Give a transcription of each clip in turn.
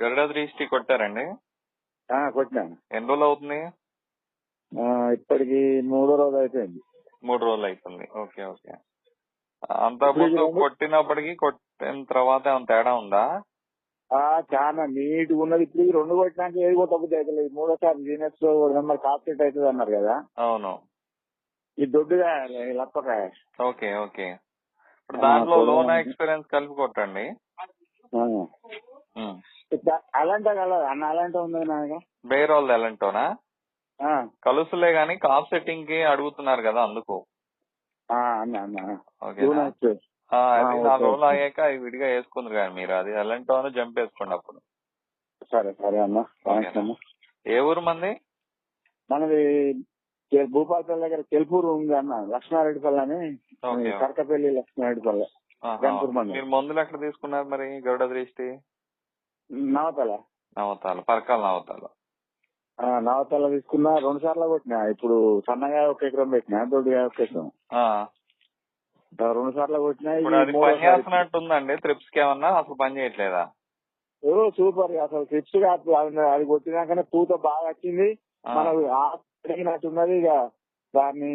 గరుడ దృష్టి కొట్టారండి? ఆ, కొట్టినాను. ఎన్ని రోజులు అవుతుంది? ఆ, ఇప్పటికి మూడో రోజు అయిపోయింది. మూడు రోజులు అవుతుంది ఓకే ఓకే. అంత ముందు కొట్టినప్పటికి కొట్టిన తర్వాత ఏమైనా తేడా ఉందా? ఆ చాలా నీట్ ఉన్నది. ఇప్పుడు రెండు కొట్టినాక ఏది కొట్టబుద్ధి అయితే మూడోసారి జీనస్ నెంబర్ కాప్సెట్ అవుతుంది అన్నారు కదా. అవును. ఈ దొడ్డుగా లప్పకాయ ఓకే ఓకే. ఇప్పుడు దాంట్లో. లోన్ ఎక్స్పీరియన్స్ కలిపి కొట్టండి. అలాంటి కలదు. అన్న అలాంటి ఉంది నాయన? బేర్ వాళ్ళు ఎలాంటోనా కలుసులే గానీ కాప్ సెట్టింగ్కి అడుగుతున్నారు కదా అందుకు. నాలుగు. రోజులు అయ్యాక అవి విడిగా వేసుకుంది కానీ మీరు. అది ఎలాంటోనో జంప్ వేసుకోండి అప్పుడు. సరే సరే అన్న. ఏ ఊరు మంది? మనది భూపాలపల్లి దగ్గర తెలుపూరు ఉంది అన్న. లక్ష్మారెడ్డిపల్లి అని. కరకపల్లి లక్ష్మారెడ్డిపల్లి. మీరు మందులు ఎక్కడ తీసుకున్నారు మరి గరుడ దృష్టి? నవతల. నవతాలు పరకాల నవతాలు. నవతల తీసుకున్నా రెండు సార్లు కొట్టినా. ఇప్పుడు సన్నగా ఒక ఎకరం పెట్టినా దొడ్డుగా ఒక ఎకరం. రెండు సార్లు కొట్టినా ఇప్పుడు అది ఇది పని మూడోసారి. చేస్తున్నట్టు ఉందండి. ట్రిప్స్కి ఏమన్నా అసలు పని చేయట్లేదా? ఓ సూపర్. అసలు ట్రిప్స్ కాదు అది- అది కొట్టినాకనే పూత బాగా వచ్చింది. మనకు అడిగినట్టున్నది ఇక దాన్ని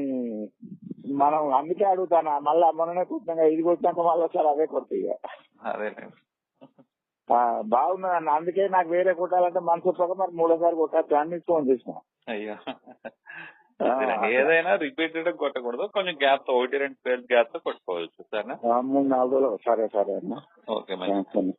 మనం అందుకే అడుగుతాను. మళ్ళీ మొన్ననే కొట్టినాక ఇది కొట్టినాక మళ్ళీ ఒకసారి అదే కొడుతుంది ఇక. అదేలేండి. ఆ, బాగున్నది అన్న అందుకే నాకు వేరే కొట్టాలంటే మనసు ఒప్పక మరి మూడోసారి కొట్టచ్చు అని ఫోన్ చేసిన. అయ్యో. ఏదైనా రిపీటెడ్ కొట్టకూడదు. కొంచెం గ్యాప్తో ఒకటి రెండు పేరు గ్యాప్తో కొట్టుకోవచ్చు. సరేనా? మూడు నాలుగు రోజులు. సరే సరే అన్న. ఓకే మంచి